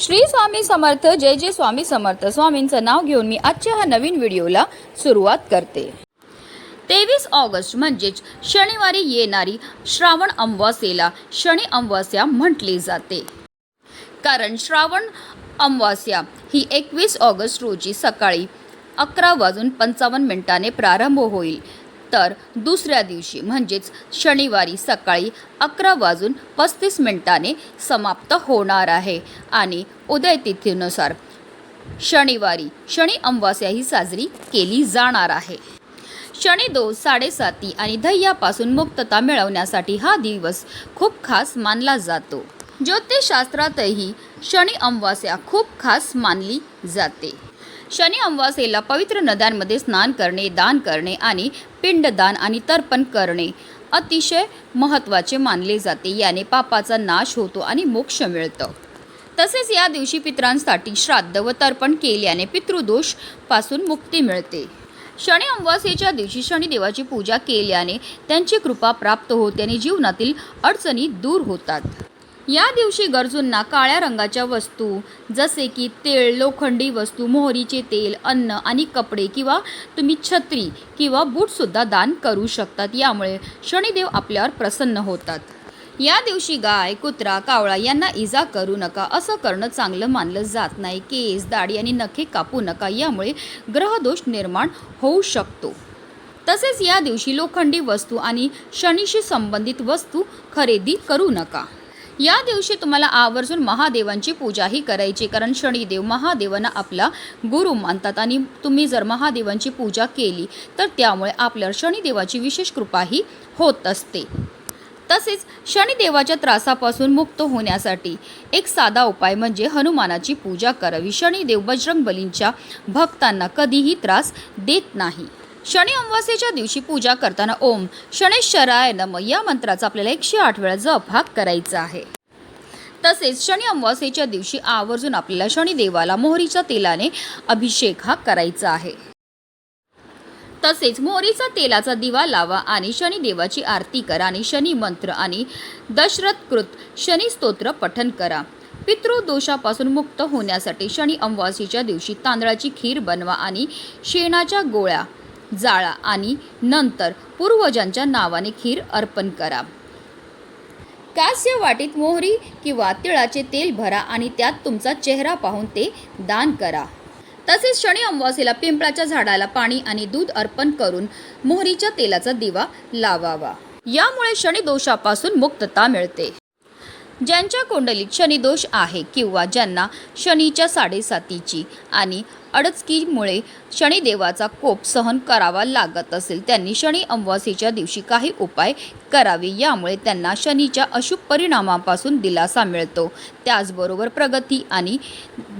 श्री स्वामी समर्थ जय जय स्वामी समर्थ. स्वामींचं नाव घेऊन मी आजच्या ह्या नवीन व्हिडिओला सुरुवात करते. तेवीस ऑगस्ट म्हणजेच शनिवारी येणारी श्रावण अमावास्येला शनी अमावास्या म्हटली जाते. कारण श्रावण अमावास्या ही एकवीस ऑगस्ट रोजी सकाळी अकरा वाजून पंचावन्न मिनिटाने प्रारंभ होईल. तर दुसऱ्या दिवशी म्हणजेच शनिवारी सकाळी अकरा वाजून पस्तीस मिनिटाने समाप्त होणार आहे. आणि उदयतिथीनुसार शनिवारी शनी अमावास्या ही साजरी केली जाणार आहे. शनिदोष साडेसाती आणि धैयापासून मुक्तता मिळवण्यासाठी हा दिवस खूप खास मानला जातो. ज्योतिषशास्त्रातही शनी अमावास्या खूप खास मानली जाते. शनी अमावास्येला पवित्र नद्यांमध्ये स्नान करणे दान करणे आणि पिंडदान आणि तर्पण करणे अतिशय महत्त्वाचे मानले जाते. याने पापाचा नाश होतो आणि मोक्ष मिळतं. तसेच या दिवशी पितरांसाठी श्राद्ध व तर्पण केल्याने पितृदोषपासून मुक्ती मिळते. शनी अमावास्येच्या दिवशी शनिदेवाची पूजा केल्याने त्यांची कृपा प्राप्त होते आणि जीवनातील अडचणी दूर होतात. या दिवशी गरजूंना काळ्या रंगाच्या वस्तू जसे की तेल लोखंडी वस्तू मोहरीचे तेल अन्न आणि कपडे किंवा तुम्ही छत्री किंवा बूटसुद्धा दान करू शकतात. यामुळे शनिदेव आपल्यावर प्रसन्न होतात. या दिवशी गाय कुत्रा कावळा यांना इजा करू नका. असं करणं चांगलं मानलं जात नाही. केस दाढी आणि नखे कापू नका. यामुळे ग्रहदोष निर्माण होऊ शकतो. तसेच या दिवशी लोखंडी वस्तू आणि शनीशी संबंधित वस्तू खरेदी करू नका. या दिवशी तुम्हाला आवर्जून महादेवांची पूजाही करायची कारण शनिदेव महादेवांना आपला गुरु मानतात आणि तुम्ही जर महादेवांची पूजा केली तर त्यामुळे आपल्यावर शनिदेवाची विशेष कृपाही होत असते. तसेच शनिदेवाच्या त्रासापासून मुक्त होण्यासाठी एक साधा उपाय म्हणजे हनुमानाची पूजा करावी. शनिदेव बजरंग बलींच्या भक्तांना कधीही त्रास देत नाही. शनी अमावास्येच्या दिवशी पूजा करताना ओम शनेश्वराय नम या मंत्राचा आपल्याला एकशे आठ वेळा जप हा करायचा आहे. तसेच शनी अमावास्येच्या दिवशी आवर्जून आपल्याला शनिदेवाला मोहरीच्या तेलाने अभिषेक हा करायचा आहे. तसेच मोहरीचा तेलाचा दिवा लावा आणि शनिदेवाची आरती करा आणि शनी मंत्र आणि दशरथकृत शनी स्तोत्र पठन करा. पितृदोषापासून मुक्त होण्यासाठी शनी अमावास्येच्या दिवशी तांदळाची खीर बनवा आणि शेणाच्या गोळ्या जाळा आणि नंतर पूर्वजांच्या नावाने खीर अर्पण करा. कास्य वाटीत मोहरी किंवा तिळाचे तेल भरा आणि त्यात तुमचा चेहरा पाहून ते दान करा. तसेच शनी अमावास्येला पिंपळाच्या झाडाला पाणी आणि दूध अर्पण करून मोहरीच्या तेलाचा दिवा लावावा. यामुळे शनी दोषापासून मुक्तता मिळते. ज्यांच्या कुंडलीत शनिदोष आहे किंवा ज्यांना शनीच्या साडेसातीची आणि अडचकीमुळे शनिदेवाचा कोप सहन करावा लागत असेल त्यांनी शनी अमावास्येच्या दिवशी काही उपाय करावे. यामुळे त्यांना शनीच्या अशुभ परिणामापासून दिलासा मिळतो. त्याचबरोबर प्रगती आणि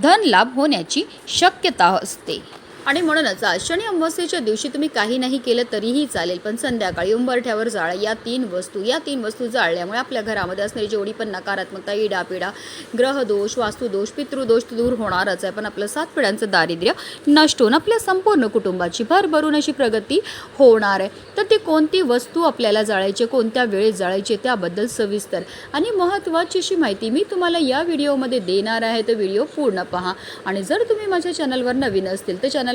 धनलाभ होण्याची शक्यता असते. आणि म्हणूनच आज अमावस्येच्या दिवशी तुम्ही काही नाही केलं तरीही चालेल पण संध्याकाळी उंबरठ्यावर जाळ. या तीन वस्तू या तीन वस्तू जाळल्यामुळे आपल्या घरामध्ये असणारी जेवढी पण नकारात्मकता इडापिडा ग्रहदोष वास्तुदोष पितृदोष दूर होणारच आहे पण आपलं सात पिढ्यांचं दारिद्र्य नष्ट होऊन आपल्या संपूर्ण कुटुंबाची भरभरून अशी प्रगती होणार आहे. तर ती कोणती वस्तू आपल्याला जाळायची कोणत्या वेळेत जाळायची त्याबद्दल सविस्तर आणि महत्त्वाची अशी माहिती मी तुम्हाला या व्हिडिओमध्ये देणार आहे. तर व्हिडिओ पूर्ण पहा आणि जर तुम्ही माझ्या चॅनलवर नवीन असतील तर चॅनल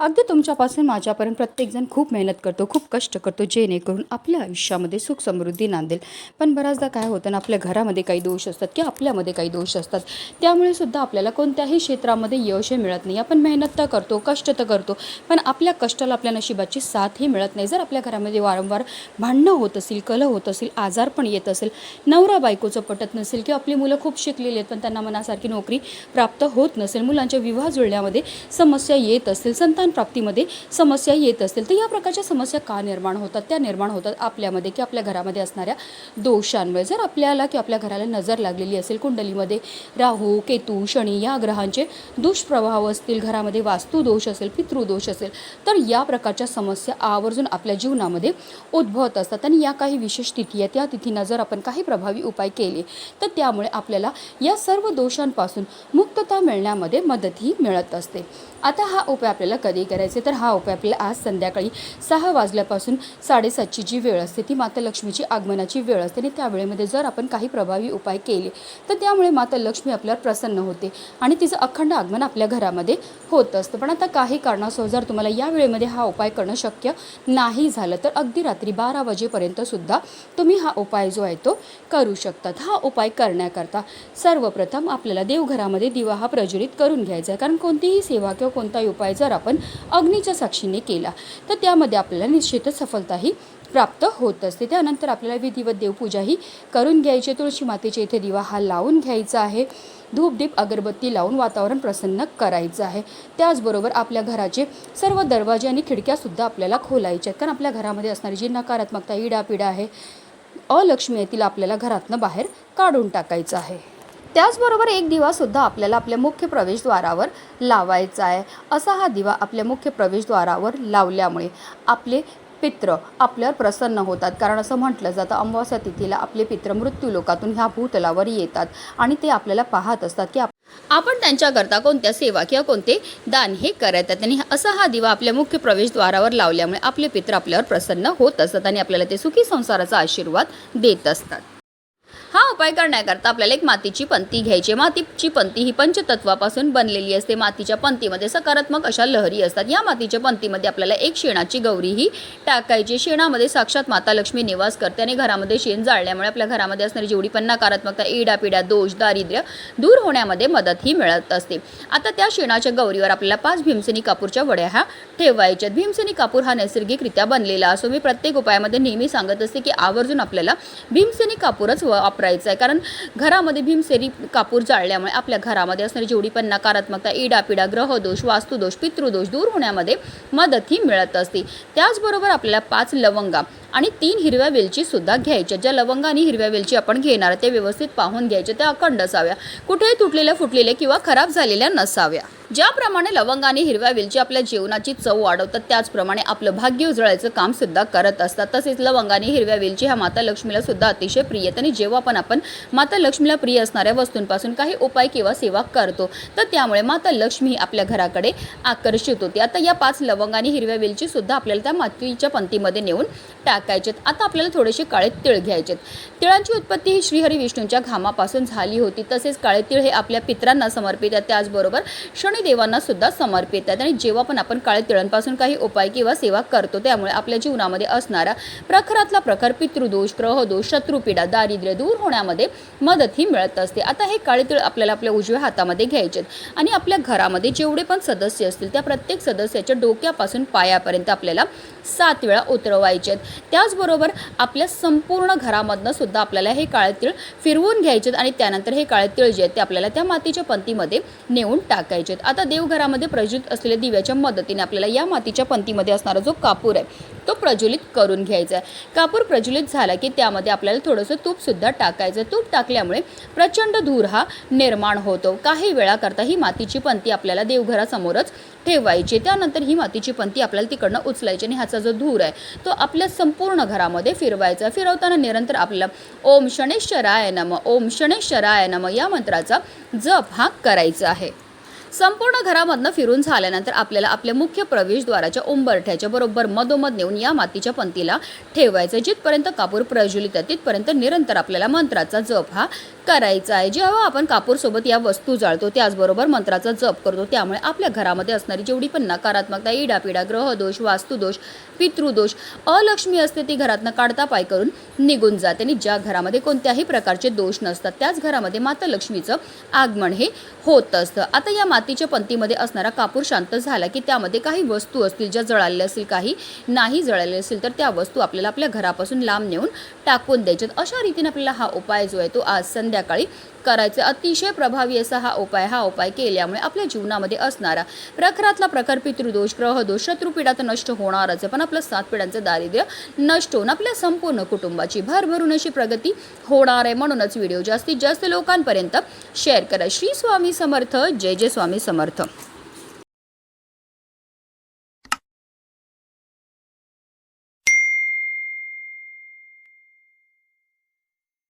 अगदी तुमच्यापासून माझ्यापर्यंत प्रत्येकजण खूप मेहनत करतो खूप कष्ट करतो जेणेकरून आपल्या आयुष्यामध्ये सुख समृद्धी नांदेल. पण बऱ्याचदा काय होतं ना आपल्या घरामध्ये काही दोष असतात किंवा आपल्यामध्ये काही दोष असतात त्यामुळे सुद्धा आपल्याला कोणत्याही क्षेत्रामध्ये यश हे मिळत नाही. आपण मेहनत तर करतो कष्ट तर करतो पण आपल्या कष्टाला आपल्या नशिबाची साथही मिळत नाही. जर आपल्या घरामध्ये वारंवार भांडणं होत असेल कलह होत असेल आजार पण येत असेल नवरा बायकोचं पटत नसेल किंवा आपली मुलं खूप शिकलेली आहेत पण त्यांना मनासारखी नोकरी प्राप्त होत नसेल मुलांच्या विवाह जुळण्यामध्ये समस्या येत असेल संतान शिक्षण प्राप्तीमध्ये समस्या येत असतील तर या प्रकारच्या समस्या का निर्माण होतात? त्या निर्माण होतात आपल्यामध्ये की आपल्या घरामध्ये असणाऱ्या दोषांमुळे. जर आपल्याला की आपल्या घराला नजर लागलेली असेल कुंडलीमध्ये राहू केतू शनी या ग्रहांचे दुष्प्रभाव असतील घरामध्ये वास्तुदोष असेल पितृदोष असेल तर या प्रकारच्या समस्या आवर्जून आपल्या जीवनामध्ये उद्भवत असतात. आणि या काही विशेष तिथी आहेत. त्या तिथींना जर आपण काही प्रभावी उपाय केले तर त्यामुळे आपल्याला या सर्व दोषांपासून मुक्तता मिळण्यामध्ये मदतही मिळत असते. आता हा उपाय आपल्याला कधी करायचे तर हा उपाय आपल्याला आज संध्याकाळी सहा वाजल्यापासून साडेसातची जी वेळ असते ती माता लक्ष्मीची आगमनाची वेळ असते. आणि त्या वेळेमध्ये जर आपण काही प्रभावी उपाय केले तर त्यामुळे माता लक्ष्मी आपल्यावर प्रसन्न होते आणि तिचं अखंड आगमन आपल्या घरामध्ये होत असतं. पण आता काही कारणासह जर तुम्हाला या वेळेमध्ये हा उपाय करणं शक्य नाही झालं तर अगदी रात्री बारा वाजेपर्यंत सुद्धा तुम्ही हा उपाय जो आहे तो करू शकतात. हा उपाय करण्याकरता सर्वप्रथम आपल्याला देवघरामध्ये दिवा हा प्रज्वलित करून घ्यायचा आहे. कारण कोणतीही सेवा किंवा कोणताही उपाय जर आपण अग्नीच्या साक्षीने केला. तर त्यामध्ये आपल्याला निश्चितच सफलताही प्राप्त होत असते. त्यानंतर आपल्याला विधिवत देवपूजाही करून घ्यायची. तुळशी मातेच्या इथे दिवा हा लावून घ्यायचा आहे. धूपदीप अगरबत्ती लावून वातावरण प्रसन्न करायचं आहे. त्याचबरोबर आपल्या घराचे सर्व दरवाजे आणि खिडक्यासुद्धा आपल्याला खोलायच्या आहेत. कारण आपल्या घरामध्ये असणारी जी नकारात्मकता इडापिडा आहे अलक्ष्मी येतील आपल्याला घरातनं बाहेर काढून टाकायचं आहे. त्याचबरोबर एक दिवासुद्धा आपल्याला आपल्या मुख्य प्रवेशद्वारावर लावायचा आहे. असा हा दिवा आपल्या मुख्य प्रवेशद्वारावर लावल्यामुळे आपले पित्र आपल्यावर प्रसन्न होतात. कारण असं म्हटलं जातं अमावस्या तिथीला आपले पित्र मृत्यूलोकातून ह्या भूतलावर येतात आणि ते आपल्याला पाहत असतात की आपण त्यांच्याकरता कोणत्या सेवा किंवा कोणते दान हे करतात. आणि असा हा दिवा आपल्या मुख्य प्रवेशद्वारावर लावल्यामुळे आपले पित्र आपल्यावर प्रसन्न होत असतात आणि आपल्याला ते सुखी संसाराचा आशीर्वाद देत असतात. हा उपाय करण्याकरता आपल्याला एक मातीची पंती घ्यायची मातीची पंती ही पंचतत्वापासून बनलेली असते. मातीच्या पंतीमध्ये सकारात्मक अशा लहरी असतात. या मातीच्या पंतीमध्ये आपल्याला एक शेणाची गौरी ही टाकायची शेणामध्ये साक्षात माता लक्ष्मी निवास करते आणि घरामध्ये शेण जाळल्यामुळे आपल्या घरामध्ये असणारी जेवढी पण नकारात्मकता इडापिडा दोष दारिद्र्य दूर होण्यामध्ये मदत ही मिळत असते. आता त्या शेणाच्या गौरीवर आपल्याला पाच भीमसेनी कापूरच्या वड्या ह्या ठेवायच्यात भीमसेनी कापूर हा नैसर्गिकरित्या बनलेला असो. मी प्रत्येक उपायामध्ये नेहमी सांगत असते की आवर्जून आपल्याला भीमसेनी कापूरच व वापरायचं आहे कारण घरामध्ये भीमसेरी कापूर जाळल्यामुळे आपल्या घरामध्ये असणारी जेवढी पण नकारात्मकता इडापिडा ग्रहदोष वास्तुदोष पितृदोष दूर होण्यामध्ये मदत ही मिळत असते. त्याचबरोबर आपल्याला पाच लवंगा आणि तीन हिरव्या वेलची सुद्धा घ्यायच्या. ज्या लवंगा आणि हिरव्या वेलची आपण घेणार ते व्यवस्थित पाहून घ्यायच्या त्या अखंड असाव्या. कुठेही तुटलेल्या फुटलेल्या किंवा खराब झालेल्या नसाव्या. ज्याप्रमाणे लवंगाने हिरव्या वेलची आपल्या जेवणाची चव वाढवतात त्याचप्रमाणे आपलं भाग्य उजळायचं काम सुद्धा करत असतात. तसेच लवंगाने हिरव्या वेलची ह्या माता लक्ष्मीला सुद्धा अतिशय प्रिय आहेत. आणि जेव्हा पण आपण माता लक्ष्मीला प्रिय असणाऱ्या वस्तूंपासून काही उपाय किंवा सेवा करतो तर त्यामुळे माता लक्ष्मी ही आपल्या घराकडे आकर्षित होते. आता या पाच लवंग आणि हिरव्या वेलची सुद्धा आपल्याला त्या मातीच्या पंतीमध्ये नेऊन टाकायचेत. आता आपल्याला थोडेसे काळे तिळ घ्यायचेत. तिळांची उत्पत्ती ही श्रीहरी विष्णूंच्या घामापासून झाली होती. तसेच काळे तिळ हे आपल्या पित्रांना समर्पित आहेत त्याचबरोबर शनिदेवांना सुद्धा समर्पित आहेत. आणि जेव्हा पण आपण काळे तिळांपासून काही उपाय किंवा सेवा करतो त्यामुळे आपल्या जीवनामध्ये असणारा प्रखरातला प्रखर पितृदोष ग्रहदोष शत्रुपीडा दारिद्र्य दूर होण्यामध्ये मदत ही मिळत असते. आता हे काळे तिळ आपल्याला आपल्या उजव्या हातामध्ये घ्यायचे आणि आपल्या घरामध्ये जेवढे पण सदस्य असतील त्या प्रत्येक सदस्याच्या डोक्यापासून पायापर्यंत आपल्याला सात वेळा उतरवायचे आहेत त्याचबरोबर आपल्या संपूर्ण घरामधनं सुद्धा आपल्याला हे काळे तीळ फिरवून घ्यायचे आणि त्यानंतर हे काळे तीळ जे आहेत ते आपल्याला त्या मातीच्या पंतीमध्ये नेऊन टाकायचे आहेत आता देवघरामध्ये प्रज्वलित असलेल्या दिव्याच्या मदतीने आपल्याला या मातीच्या पंतीमध्ये असणारा जो कापूर आहे तो प्रज्वलित करून घ्यायचा आहे. कापूर प्रज्वलित झाला की त्यामध्ये आपल्याला थोडंसं तूपसुद्धा टाकायचं. तूप टाकल्यामुळे प्रचंड धूर हा निर्माण होतो. काही वेळाकरता ही मातीची पंती आपल्याला देवघरासमोरच ठेवायची. त्यानंतर ही मातीची पंती आपल्याला तिकडनं उचलायची आणि ह्याचा जो धूर आहे तो आपल्या संपूर्ण घरामध्ये फिरवायचा. फिरवताना निरंतर आपल्याला ओम शनेश्वराय नम ओम शनेश्वराय नम या मंत्राचा जप हा करायचा आहे. संपूर्ण घरामधनं फिरून झाल्यानंतर आपल्याला आपल्या मुख्य प्रवेशद्वाराच्या उंबरठ्याच्या बरोबर मधोमध नेऊन या मातीच्या पंतीला ठेवायचं जिथपर्यंत कापूर प्रज्वलित आहे तिथपर्यंत निरंतर आपल्याला मंत्राचा जप हा करायचा आहे. जेव्हा आपण कापूरसोबत या वस्तू जाळतो त्याचबरोबर मंत्राचा जप करतो त्यामुळे आपल्या घरामध्ये असणारी जेवढी पण नकारात्मकता इडापिडा ग्रहदोष वास्तुदोष पितृदोष. अलक्ष्मी असते ती घरातनं काढता पाय करून निघून जाते. आणि ज्या घरामध्ये कोणत्याही प्रकारचे दोष नसतात त्याच घरामध्ये माता लक्ष्मीचं आगमन हे होत असतं. आता या मातीच्या पंतीमध्ये असणारा कापूर शांत झाला की त्यामध्ये काही वस्तू असतील ज्या जळालेल्या असतील काही नाही जळालेल्या असतील तर त्या वस्तू आपल्याला आपल्या घरापासून लांब नेऊन टाकून द्यायच्यात. अशा रीतीने आपल्याला हा उपाय जो आहे तो आज संध्याकाळी करायचे. अतिशय प्रभावी असा हा उपाय हा उपाय केल्यामुळे आपल्या जीवनामध्ये असणारा प्रखरातला प्रखर पितृदोष ग्रहदोष शत्रुपीडा तर नष्ट होणारच आहे. पण आपलं सात पिढ्यांचं दारिद्र्य नष्ट होऊन आपल्या संपूर्ण कुटुंबाची भरभरून अशी प्रगती होणार आहे. म्हणूनच व्हिडिओ जास्तीत जास्त लोकांपर्यंत शेअर करा. श्री स्वामी समर्थ. जय जय स्वामी समर्थ.